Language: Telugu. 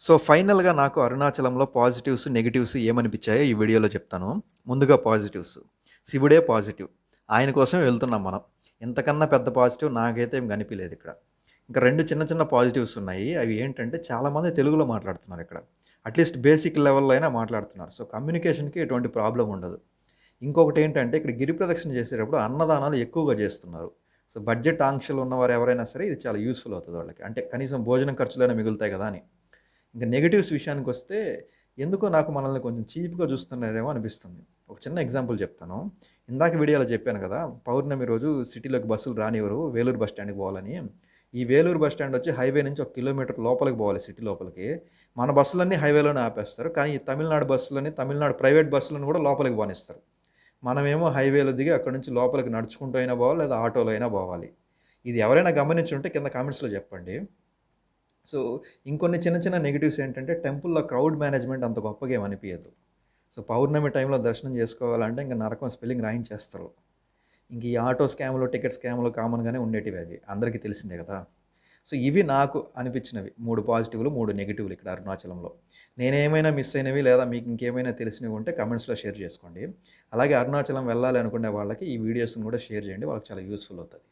సో ఫైనల్‌గా నాకు అరుణాచలంలో పాజిటివ్స్, నెగిటివ్స్ ఏమనిపించాయో ఈ వీడియోలో చెప్తాను. ముందుగా పాజిటివ్స్. శివుడే పాజిటివ్. ఆయన కోసమే వెళ్తున్నాం మనం. ఇంతకన్నా పెద్ద పాజిటివ్ నాకైతే ఏం కనిపించలేదు ఇక్కడ. ఇంకా రెండు చిన్న చిన్న పాజిటివ్స్ ఉన్నాయి. అవి ఏంటంటే చాలామంది తెలుగులో మాట్లాడుతున్నారు ఇక్కడ. అట్‌లీస్ట్ బేసిక్ లెవెల్‌లో అయినా మాట్లాడుతున్నారు. సో కమ్యూనికేషన్‌కి ఎటువంటి ప్రాబ్లం ఉండదు. ఇంకొకటి ఏంటంటే ఇక్కడ గిరి ప్రదక్షిణ చేసేటప్పుడు అన్నదానాలు ఎక్కువగా చేస్తున్నారు. సో బడ్జెట్ ఆంక్షలు ఉన్నవారు ఎవరైనా సరే ఇది చాలా యూజ్‌ఫుల్ అవుతుంది వాళ్ళకి. అంటే కనీసం భోజనం ఖర్చులైనా మిగులుతాయి కదా అని. ఇంకా నెగటివ్స్ విషయానికి వస్తే ఎందుకో నాకు మనల్ని కొంచెం చీప్‌గా చూస్తున్నారేమో అనిపిస్తుంది. ఒక చిన్న ఎగ్జాంపుల్ చెప్తాను. ఇందాక వీడియోలో చెప్పాను కదా! పౌర్ణమి రోజు సిటీలోకి బస్సులు రానివ్వరు. వేలూరు బస్ స్టాండ్‌కి పోవాలని. ఈ వేలూరు బస్ స్టాండ్ వచ్చి హైవే నుంచి ఒక కిలోమీటర్ లోపలికి పోవాలి సిటీ లోపలికి. మన బస్సులన్నీ హైవేలోనే ఆపేస్తారు. కానీ ఈ తమిళనాడు బస్సులని, తమిళనాడు ప్రైవేట్ బస్సులను కూడా లోపలికి పోనిస్తారు. మనమేమో హైవేలో దిగి అక్కడ నుంచి లోపలికి నడుచుకుంటూ అయినా పోవాలి లేదా ఆటోలో అయినా పోవాలి. ఇది ఎవరైనా గమనించుంటే కింద కామెంట్స్‌లో చెప్పండి. సో ఇంకొన్ని చిన్న చిన్న నెగిటివ్స్ ఏంటంటే టెంపుల్‌లో క్రౌడ్ మేనేజ్‌మెంట్ అంత గొప్పగా ఏమనిపించదు సో పౌర్ణమి టైంలో దర్శనం చేసుకోవాలంటే ఇంక నరకం స్పెల్లింగ్ రాయించేస్తారు. ఇంక ఈ ఆటో స్కామ్‌లు, టికెట్ స్కామ్‌లు కామన్‌గానే ఉండేటివి అవి. అందరికీ తెలిసిందే కదా! సో ఇవి నాకు అనిపించినవి. మూడు పాజిటివ్‌లు, మూడు నెగిటివ్లు ఇక్కడ అరుణాచలంలో. నేనేమైనా మిస్ అయినవి లేదా మీకు ఇంకేమైనా తెలిసినవి ఉంటే కమెంట్స్లో షేర్ చేసుకోండి. అలాగే అరుణాచలం వెళ్ళాలి అనుకునే వాళ్ళకి ఈ వీడియోస్‌ని కూడా షేర్ చేయండి. వాళ్ళకి చాలా యూజ్‌ఫుల్ అవుతుంది